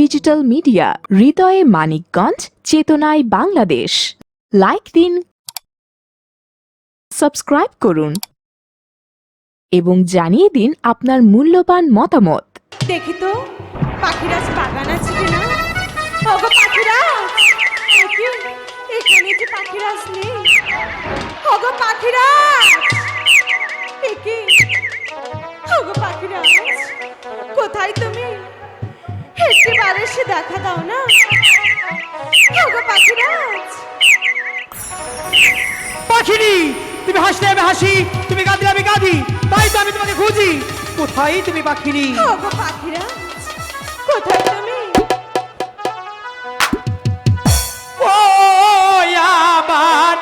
Digital media, হৃদয়ে মানিকগঞ্জ, চেতনায় Bangladesh. Like দিন, সাবস্ক্রাইব করুন, এবং জানিয়ে দিন আপনার মূল্যবান মতামত। দেখি তো পাখিরাজ বাগান আছে কিনা? এখানে পাখিরাজ নেই ওগো কোথায় তুমি? একটিবার এসে দেখা দাও না। পাখিরাজ। পাখিনি তুমি হাসলে আমি হাসি তুমি কাঁদলে আমি কাঁদি তাই তো আমি তোমাকে খুঁজি। কোথায় তুমি পাখিনি? ওগো পাখিরাজ কোথায় তুমি? ও আমার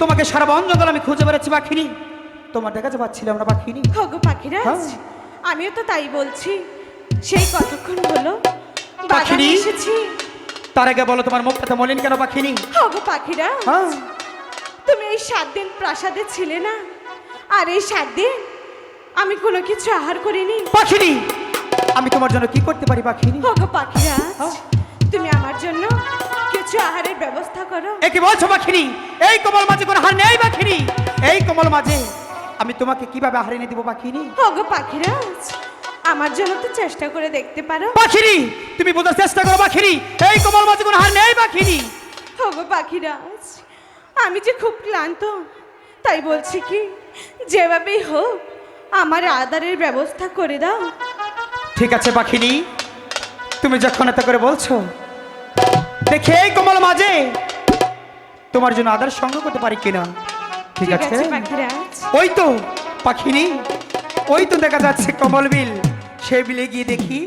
তোমাকে সারা বন জঙ্গল আমি খুঁজে বেড়াচ্ছি পাখিরি তোমার দেখা যে পাচ্ছিলাম না পাখিরি ওগো পাখিরা হ্যাঁ। আমিও তো তাই বলছি। সেই কতক্ষণ হলো? পাখিরি? এসেছি। তার আগে বলো তোমার মুখটা তো মলিন কেন পাখিনি? ওগো পাখিরা হ্যাঁ। তুমি এই সাত দিন প্রাসাদে ছিলে না? আর এই সাত দিন আমি কোনো কিছু আহার করিনি? পাখিনি আমি তোমার জন্য কি করতে পারি পাখিনি? ওগো পাখিরা হ্যাঁ। তুমি আমার জন্য কিছু আহারের ব্যবস্থা করো। এ কি বলছো পাখিনি এই কমল মাঝে কোনো হার নেই পাখিনি এই কমল মাঝে আমি তোমাকে কীভাবে আহার এনে দিব পাখিনি ওগো পাখিরা আমার জন্য তো চেষ্টা করে দেখতে পারো। পাখিনি তুমি বোঝার চেষ্টা করো পাখিনি এই কমল মাঝে কোনো হার নেই পাখিনি ওগো পাখিরা আমি যে খুব ক্লান্ত তাই বলছি কি যেভাবেই হোক আমার আদারের ব্যবস্থা করে দাও। ঠিক আছে পাখিনি তুমি যখন এত করে বলছো দেখে এই কমল মাঝে। তোমার জন্য আদার সঙ্গ করতে পারি কিনা? ঠিক আছে? ওই তো পাখিনি। ওই তো দেখা যাচ্ছে কমল বিল। সেই বিলে গিয়ে দেখি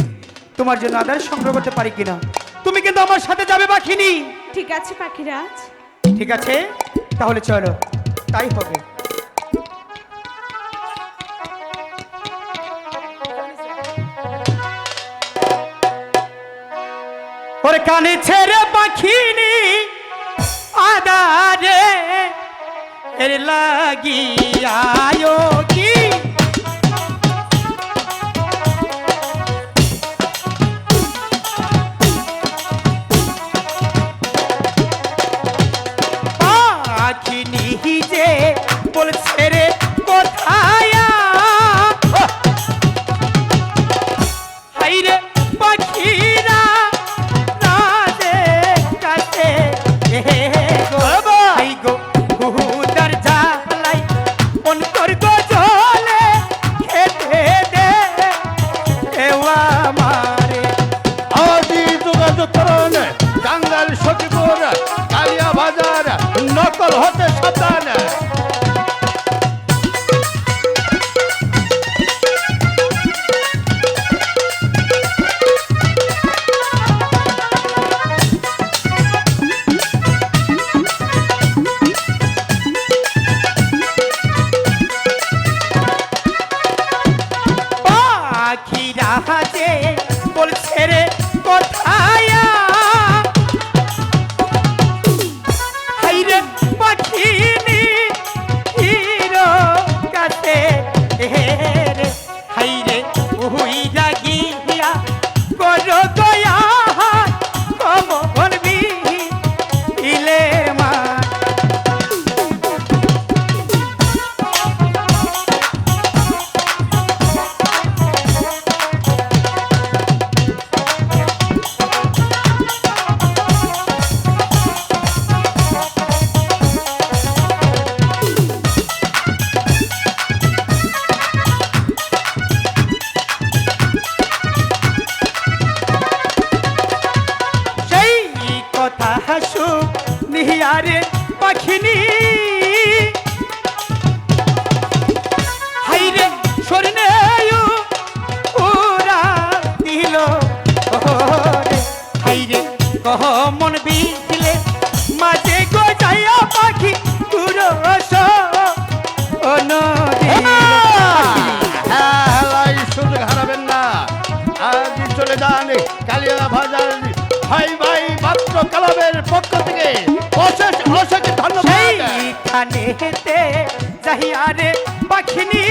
তোমার জন্য আদার সংগ্রহ করতে পারি কিনা। তুমি কিন্তু আমার সাথে যাবে পাখিনি। ঠিক আছে পাখিরাজ। ঠিক আছে? তাহলে চলো তাই হবে। ওরে কানে ছেড়ে পাখিনি আদারে এর লাগিয়ায়ো নকল হতে সাবধান বাজার ভাই ভাই মাত্র কালাবের পক্ষ থেকে অশেষ অশেষ ধন্যবাদ। সেইখানে হেতে যাহিয়ারে পাখিনি।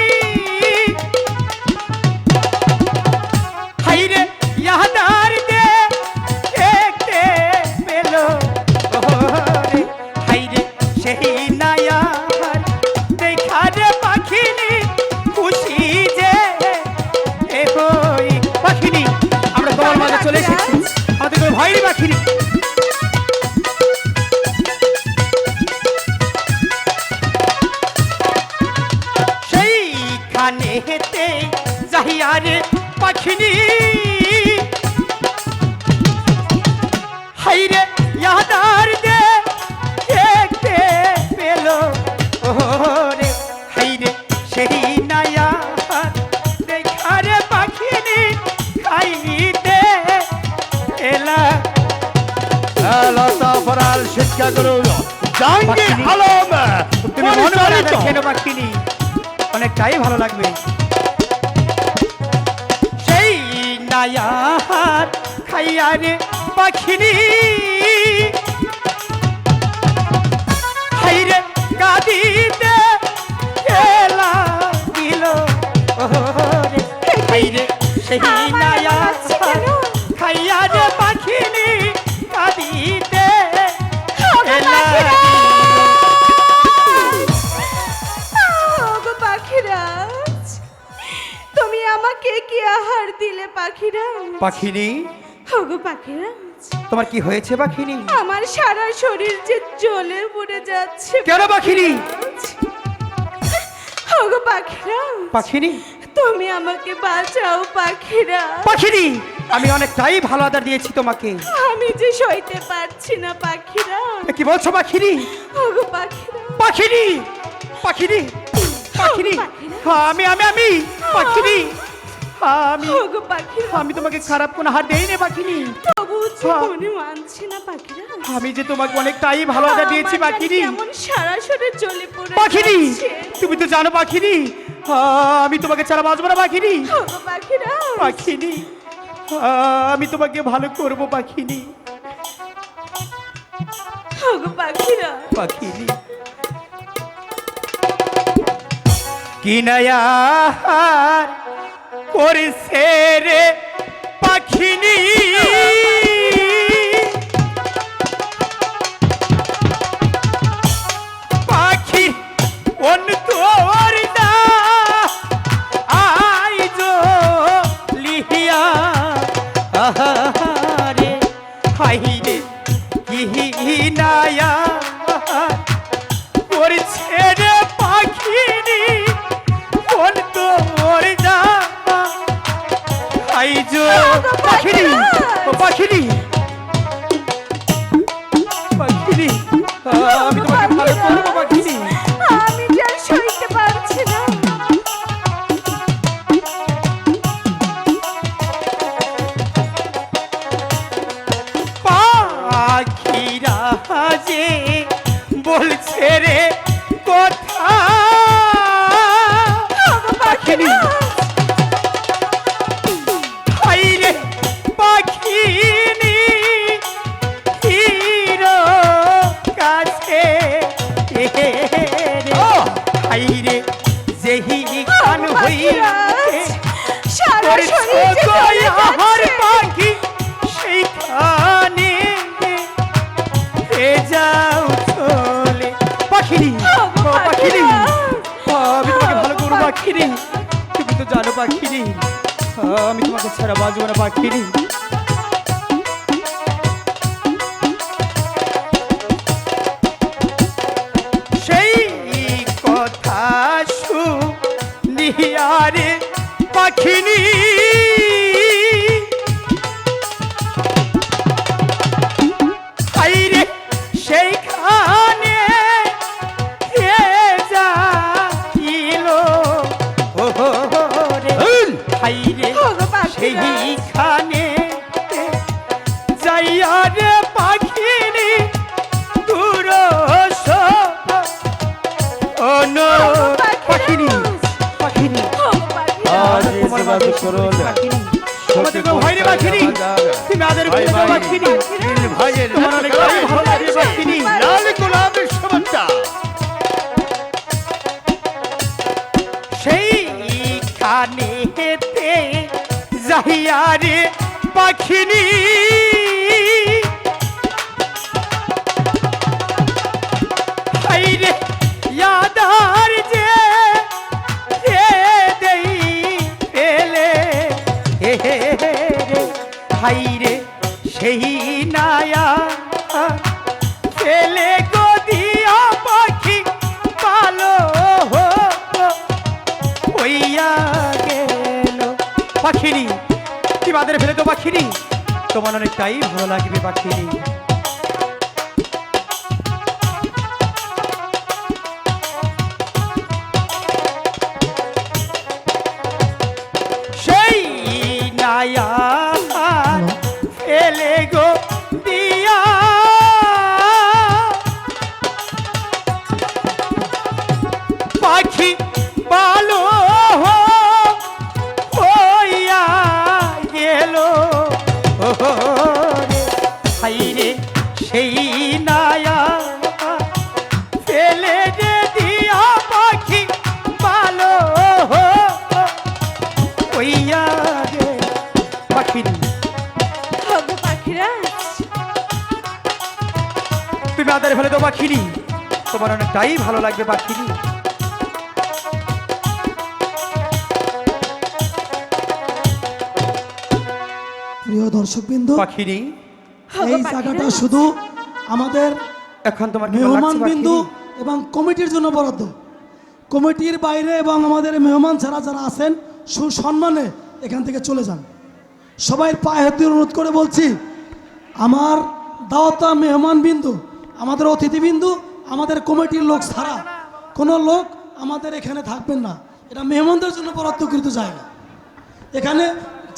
সেইখানে হেতে যাহিয়ারে পাখিনি। হাইরে ইয়াদার দে দেখতে পেল। ওরে হাইরে সেই নায়ার দেখারে পাখিনি খাইতে এলা। চিৎকার করো জাহাঙ্গীর আলম তুমি মন ভরে পরিচালিত। অনেকটাই ভালো লাগবে। সেই নায়ার খাইয়া রে পাখিনি। পাখিনি? ওগো পাখিরাজ তোমার কি হয়েছে পাখিনি? আমার সারা শরীর যে জ্বলে পড়ে যাচ্ছে। কেন পাখিনি? ওগো পাখিরা পাখিনি? তুমি আমাকে বাঁচাও পাখিরা। পাখিনি! আমি অনেকটাই ভালো আদার দিয়েছি তোমাকে। আমি যে সইতে পারছি না পাখিরা। কি বলছো পাখিনি? ওগো পাখিরা। পাখিনি! পাখিনি! পাখিনি! হ্যাঁ, আমি আমি আমি! পাখিনি! আমি আমি তোমাকে খারাপ কোনো হার দেই না পাখিনি। তবু জীবনে মানছি না পাখিরা। আমি যে তোমাকে অনেকটাই ভালো আদার দিয়েছি পাখিনি। কেমন সারা শরীর জ্বলে পড়ে পাখিনি। তুমি তো জানো পাখিনি। হ্যাঁ, আমি তোমাকে ছাড়া বাঁচবো না পাখিনি। পাখিরা। পাখিনি। হ্যাঁ, আমি তোমাকে ভালো করব পাখিনি। পাখিরা। পাখিনি। কি নয়া করেছে রে পাখিনি। বলছে পাখিনি বাদের তোমার অনেকটাই ভালো লাগবে পাখিরি। পাখিরি। তোমার অনেকটাই ভালো লাগবে পাখিরি। প্রিয় দর্শকবৃন্দ পাখিরি। এই জায়গাটা শুধু আমাদের এখন তোমার মেহমান বিন্দু এবং কমিটির জন্য বরাদ্দ। কমিটির বাইরে এবং আমাদের মেহমান ছাড়া যারা আছেন সুসম্মানে এখান থেকে চলে যান। সবাই পায়ে হাত অনুরোধ করে বলছি আমার দাওয়াতা মেহমান বিন্দু আমাদের অতিথিবিন্দু, আমাদের কমিটির লোক ছাড়া কোনো লোক আমাদের এখানে থাকবেন না। এটা মেহমানদের জন্য বরাদ্দকৃত জায়গা এখানে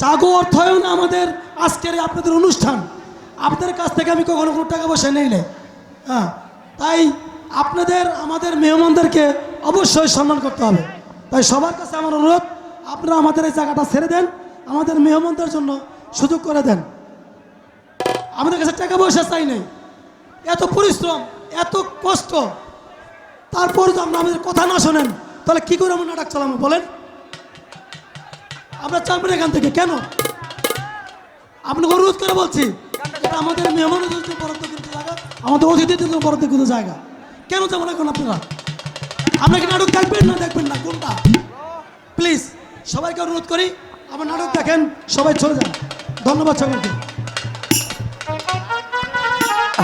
জাগো অর্থায়ন আমাদের আজকের আপনাদের অনুষ্ঠান। আপনাদের কাছ থেকে আমি কখনো কোনো টাকা পয়সা নেই নেই হ্যাঁ তাই আপনাদের, আমাদের মেহমানদেরকে অবশ্যই সম্মান করতে হবে। তাই সবার কাছে আমার অনুরোধ, আপনারা আমাদের এই জায়গাটা ছেড়ে দেন, আমাদের মেহমানদের জন্য সুযোগ করে দেন। আমাদের কাছে টাকা পয়সা চাই নেই। এত পরিশ্রম, এত কষ্ট। তারপর তো আমরা আমাদের কথা না শোনেন, তাহলে কি করে আমরা নাটক চালাবো বলেন? আমরা চাপবেন এখান থেকে, কেন? আপনাকে অনুরোধ করে বলছি আমাদের মেহমানদের জন্য বরাদ্দ কিন্তু জায়গা, আমাদের অতিথিদের জন্য বরাদ্দ কিন্তু জায়গা। কেন যাবেন এখন আপনারা? আমরা কি নাটক দেখবেন না দেখবেন না? কোনটা? প্লিজ সবাইকে অনুরোধ করি, আমার নাটক দেখেন, সবাই চলে যান। ধন্যবাদ সকলকে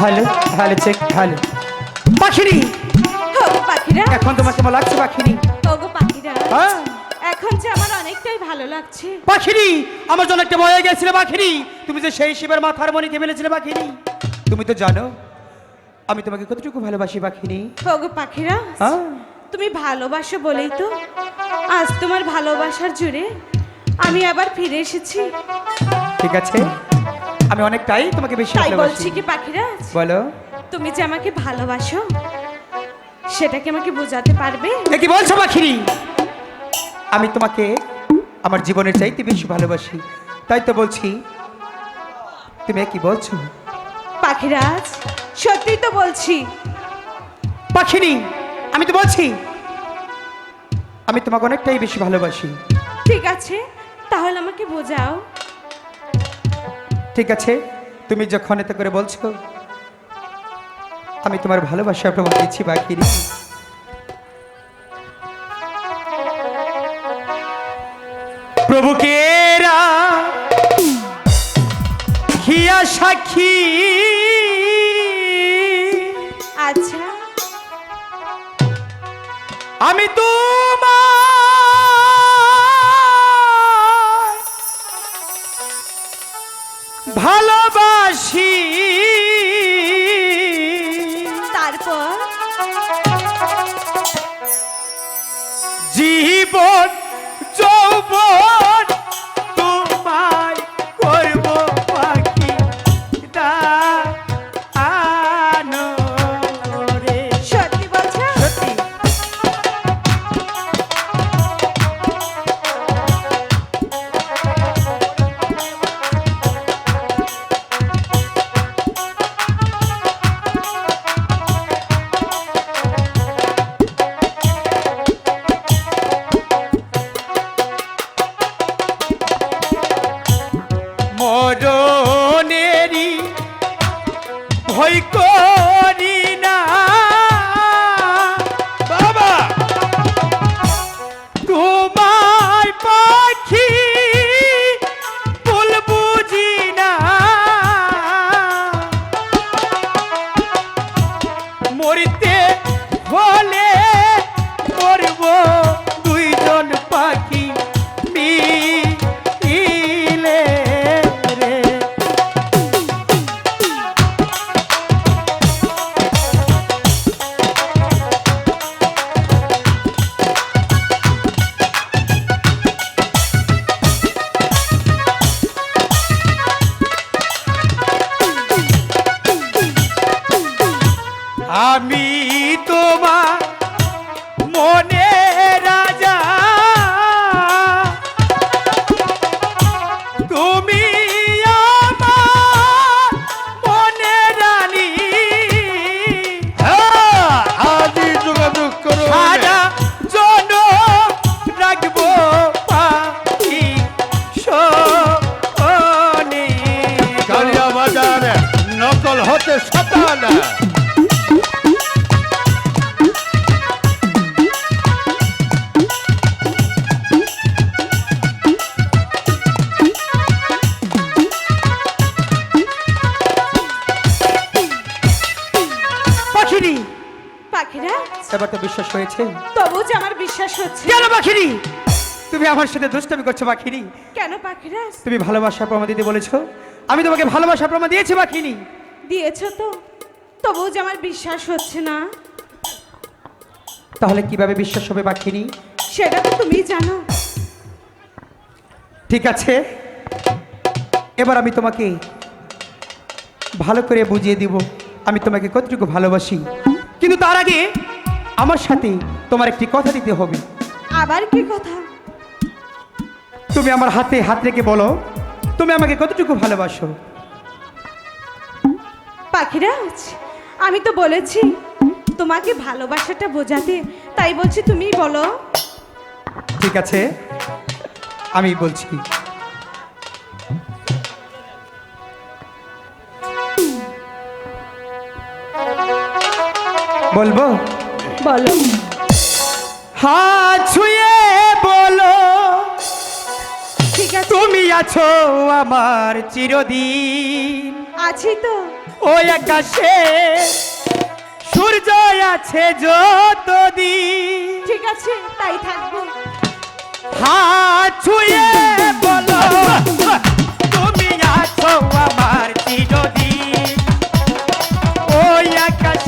হ্যালো হ্যালো চেক হ্যালো পাখিরি! পাখিরা। এখন তোমার কেমন লাগছে পাখিরি? হগো পাখিরা। হ্যাঁ? এখন যে আমার অনেকটাই ভালো লাগছে। পাখিরি আমার জন্য একটা ভয় গেছিলে পাখিরি। তুমি যে সেই শিবের মাথার মণিকে ফেলেছিলে পাখিরি? তুমি তো জানো আমি তোমাকে কতটুকু ভালোবাসি পাখিরি। হগো পাখিরা হ্যাঁ? তুমি ভালোবাসো বলেই তো। আজ তোমার ভালোবাসার জুড়ে আমি আবার ফিরে এসেছি। ঠিক আছে? আমি অনেকটাই তোমাকে বেশি তাই বলছি কি পাখিরা? বলো। তুমি যে আমাকে ভালোবাসো সেটা কি আমাকে বোঝাতে পারবে? কি বলছো পাখিরি? আমি তোমাকে আমার জীবনের চাইতে বেশি ভালোবাসি। তাই তো বলছি। তুমি কি বলছো? পাখিরাজ সত্যি তো বলছি। পাখিনি আমি তো বলছি। আমি তোমাকে অনেকটাই বেশি ভালোবাসি। ঠিক আছে তাহলে আমাকে বোঝাও। ঠিক আছে? তুমি যখন এত করে বলছো আমি তোমার ভালোবাসা প্রমাণ দিচ্ছি বাকিরি প্রভুকে খিয়া সাক্ষী? আচ্ছা। আমি তোমার ভালোবাসি। তারপর? জীবন আমি তোমার মনে হচ্ছে তবু যে আমার বিশ্বাস হচ্ছে। কেন পাখিনি তুমি আমার সাথে দুষ্টামি করছ পাখিনি কেন পাখিরাজ তুমি ভালোবাসার প্রমাণ দিতে বলেছ। আমি তোমাকে ভালোবাসার প্রমাণ দিয়েছি পাখিনি দিয়েছ তো। তবু যে আমার বিশ্বাস হচ্ছে না। তাহলে কীভাবে বিশ্বাস হবে পাখিনি সেটা তো তুমি জানো। ঠিক আছে। এবার আমি তোমাকে ভালো করে বুঝিয়ে দিব। আমি তোমাকে কতটুকু ভালোবাসি। কিন্তু তার আগে আমার সাথে তোমার একটি কথা দিতে হবে। আবার কি কথা? তুমি আমার হাতে হাত রেখে বলো তুমি আমাকে কতটুকু ভালোবাসো? পাখিরাজ আমি তো বলেছি তোমাকে ভালোবাসাটা বোঝাতে তাই বলছি তুমি বলো। ঠিক আছে আমি বলছি। বলব? বলো। হাত ছুঁয়ে বলো। ঠিক আছে। তুমি আছো আমার চিরদিন। আছি তো। ওই আকাশে সূর্য আছে যতদিন। ঠিক আছে তাই থাকব। হাত ছুঁয়ে বলো। তুমি আছো আমার চিরদিন। ওই আকাশে